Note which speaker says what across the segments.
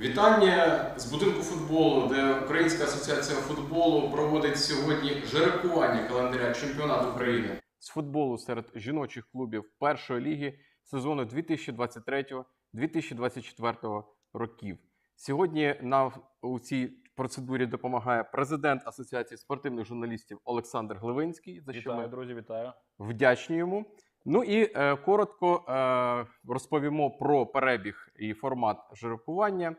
Speaker 1: Вітання з будинку футболу, де Українська асоціація футболу проводить сьогодні жеребкування календаря чемпіонату України з футболу серед жіночих клубів першої ліги сезону 2023-2024 років. Сьогодні нам у цій процедурі допомагає президент Асоціації спортивних журналістів Олександр Глевинський, за що
Speaker 2: Вітаю,
Speaker 1: ми
Speaker 2: друзі, вітаю.
Speaker 1: вдячні йому. Ну і е, коротко е, розповімо про перебіг і формат жеребкування.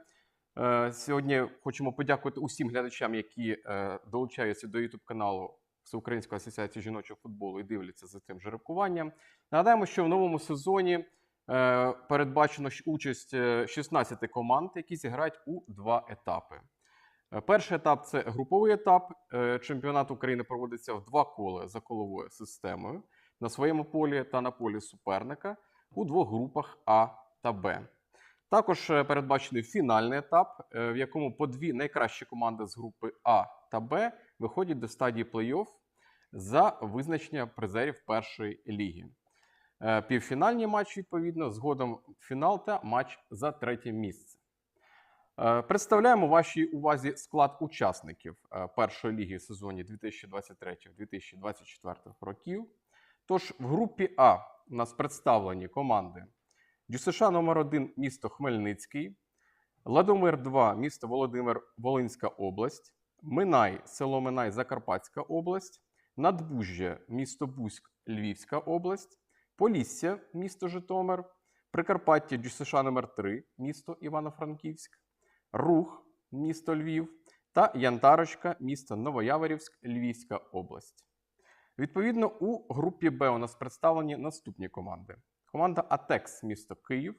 Speaker 1: Е, сьогодні хочемо подякувати усім глядачам, які е, долучаються до youtube каналу Всеукраїнської асоціації жіночого футболу і дивляться за цим жеребкуванням. Нагадаємо, що в новому сезоні е, передбачено участь е, 16 команд, які зіграють у два етапи. Перший етап це груповий етап. Чемпіонат України проводиться в два кола за коловою системою на своєму полі та на полі суперника у двох групах А та Б. Також е, передбачений фінальний етап, е, в якому по дві найкращі команди з групи А та Б виходять до стадії плей-офф за визначення призерів першої ліги. Е, Півфінальні матчі, відповідно, згодом фінал та матч за третє місце. Представляємо вашій увазі склад учасників першої ліги в сезоні 2023-2024 років. Тож в групі А у нас представлені команди ДЮСШ номер 1 місто Хмельницький, Ладомир 2 місто Володимир Волинська область, Минай, село Минай, Закарпатська область, Надбужжя, місто Бузьк, Львівська область, Полісся, місто Житомир, Прикарпаття ДЮСШ номер 3 місто Івано-Франківськ, Рух, місто Львів. Та Янтарочка, місто Новояворівськ, Львівська область. Відповідно, у групі Б у нас представлені наступні команди: команда Атекс, місто Київ,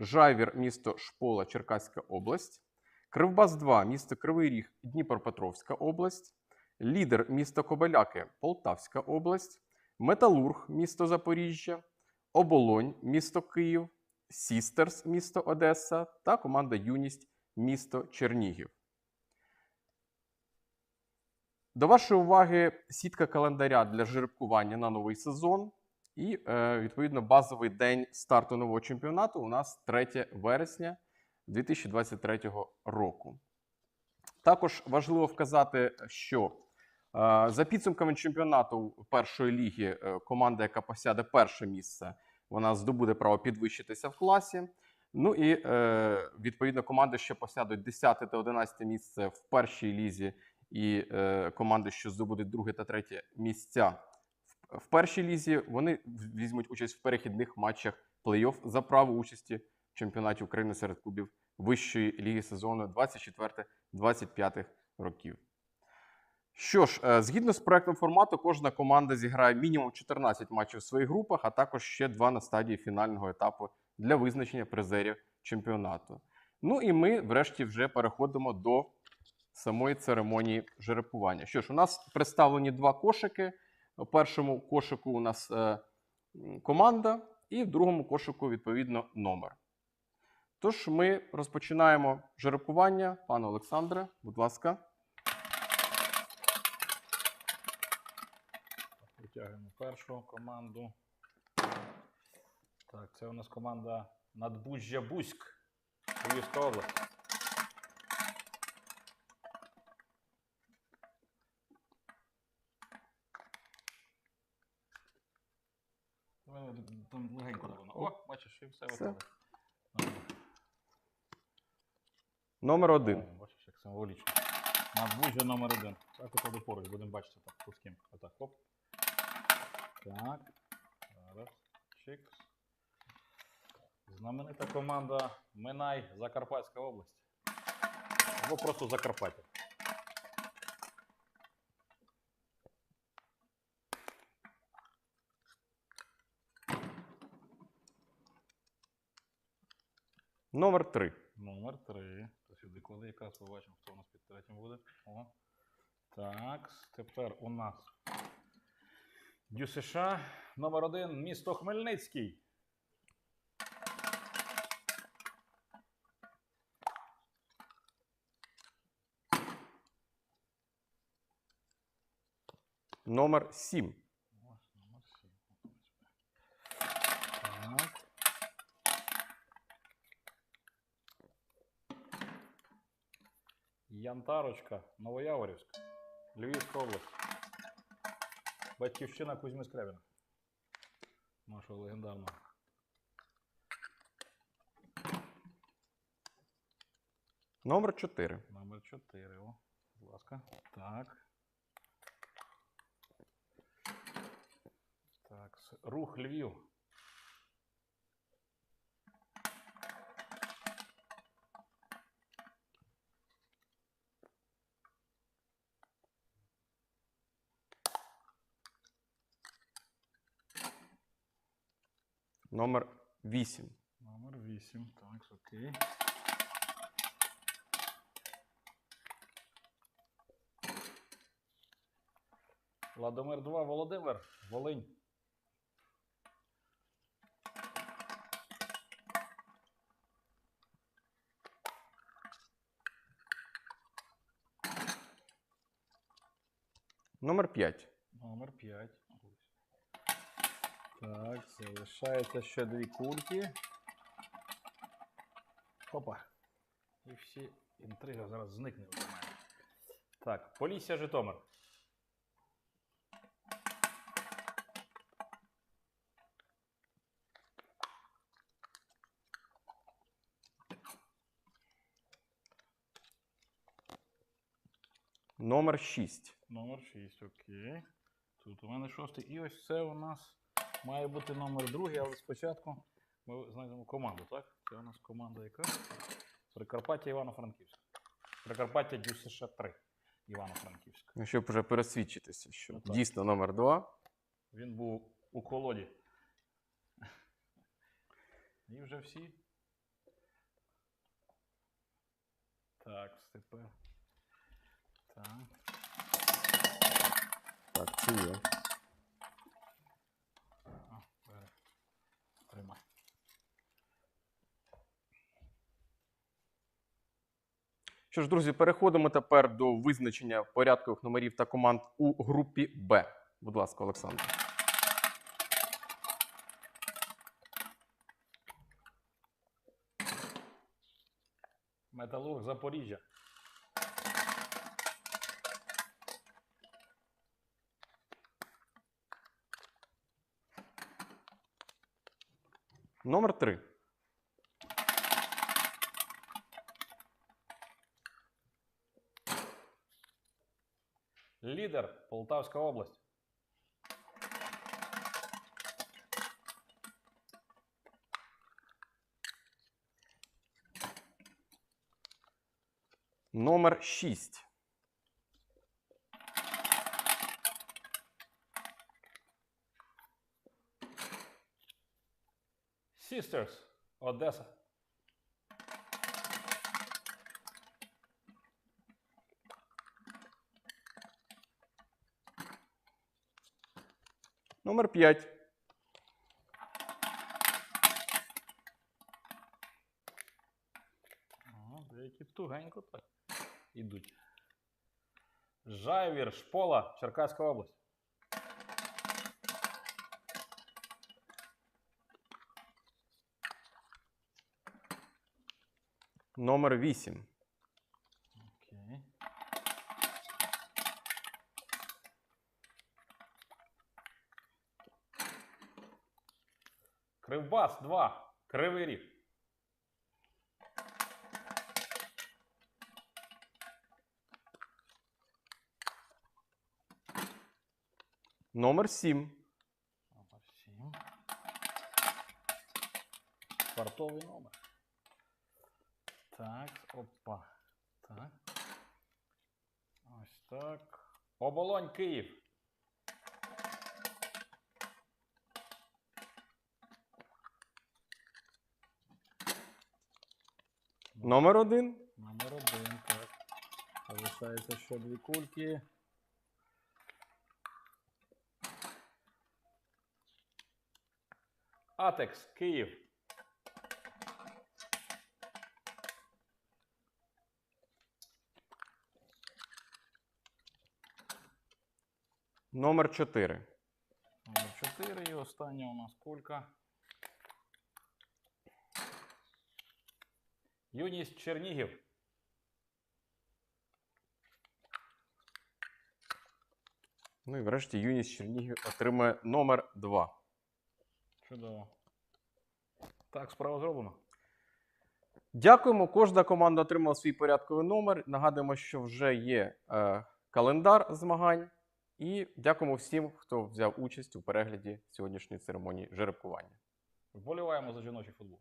Speaker 1: Жайвір, місто Шпола, Черкаська область, Кривбас 2, місто Кривий Ріг, Дніпропетровська область, Лідер, місто Кобеляки, Полтавська область, Металург, місто Запоріжжя, Оболонь, місто Київ, Сістерс, місто Одеса та команда Юність, місто Чернігів. До вашої уваги сітка календаря для жеребкування на новий сезон. І, е, відповідно, базовий день старту нового чемпіонату у нас 3 вересня 2023 року. Також важливо вказати, що е, за підсумками чемпіонату першої ліги е, команда, яка посяде перше місце, вона здобуде право підвищитися в класі. Ну і відповідно команди, що посядуть 10 та 11 місце в першій лізі, і команди, що здобудуть друге та третє місця в, першій лізі, вони візьмуть участь в перехідних матчах плей-офф за право участі в чемпіонаті України серед клубів вищої ліги сезону 24-25 років. Що ж, е, згідно з проектом формату, кожна команда зіграє мінімум 14 матчів в своїх групах, а також ще два на стадії фінального етапу для визначення призерів чемпіонату. Ну і ми, врешті, вже переходимо до самої церемонії жеребкування. Що ж, у нас представлені два кошики. У першому кошику у нас е, команда, і в другому кошику, відповідно, номер. Тож ми розпочинаємо жеребкування. Пане Олександре, будь ласка.
Speaker 2: Витягуємо першу команду. Так, це у нас команда Надбужжя Бузьк, Львівська область. Там легенько давно. О, бачиш, і все
Speaker 1: Все.
Speaker 2: готове.
Speaker 1: Номер один.
Speaker 2: О, Бачиш, як символічно. Надбужжя номер один. Так, от поруч, будемо бачити так, ким. Отак, хоп. Так. Зараз. Чикс. Знаменита команда Минай Закарпатська область. Або просто Закарпаття.
Speaker 1: Номер три.
Speaker 2: Номер три. То сюди коли якраз побачимо, хто у нас під третім буде. О. Так, тепер у нас ДЮСШ номер один. місто Хмельницький.
Speaker 1: Номер
Speaker 2: 7. Янтарочка, Новояворівськ, Львівська область. Батьківщина Кузьми Скрябіна. Нашого легендарного.
Speaker 1: Номер 4.
Speaker 2: Номер 4. О, будь ласка. Так. Так. Рух Львів.
Speaker 1: Номер 8.
Speaker 2: Номер 8. Так, окей. Ладомир 2, Володимир, Волинь.
Speaker 1: Номер 5.
Speaker 2: Номер 5. Так, залишається ще дві кульки. Опа. І всі інтриги зараз зникне у мене. Так, Полісся Житомир.
Speaker 1: Номер 6.
Speaker 2: Номер 6, окей. Тут у мене шостий. І ось це у нас має бути номер другий, але спочатку ми знайдемо команду, так? Це у нас команда яка? Прикарпаття Івано-Франківськ. Прикарпаття ДЮСШ 3. Івано-Франківськ.
Speaker 1: Ну, Щоб вже пересвідчитися, що
Speaker 2: Ну,
Speaker 1: дійсно номер 2.
Speaker 2: Він був у колоді. І вже всі. Так, тепер. Так.
Speaker 1: Так, це є. Що ж, друзі, переходимо тепер до визначення порядкових номерів та команд у групі Б. Будь ласка, Олександр.
Speaker 2: Металург Запоріжжя.
Speaker 1: Номер 3.
Speaker 2: Лідер Полтавська область.
Speaker 1: Номер 6.
Speaker 2: Sisters Одеса.
Speaker 1: Номер 5.
Speaker 2: Деякі тугенько так ідуть. Жайвір, Шпола, Черкаська область.
Speaker 1: Номер 8.
Speaker 2: Окей. Кривбас 2. Кривий ріг.
Speaker 1: Номер 7.
Speaker 2: Номер 7. Спортовий номер. Так, опа. Так. Ось так. Оболонь Київ.
Speaker 1: Номер 1.
Speaker 2: Номер один, так. Залишається ще дві кульки. Атекс, Київ.
Speaker 1: Номер 4.
Speaker 2: Номер 4 і остання у нас кулька. Юніс Чернігів.
Speaker 1: Ну і врешті Юніс Чернігів отримає номер 2.
Speaker 2: Чудово. Так, справа зроблена.
Speaker 1: Дякуємо. Кожна команда отримала свій порядковий номер. Нагадуємо, що вже є е, календар змагань. І дякуємо всім, хто взяв участь у перегляді сьогоднішньої церемонії жеребкування.
Speaker 2: Вболіваємо за жіночий футбол.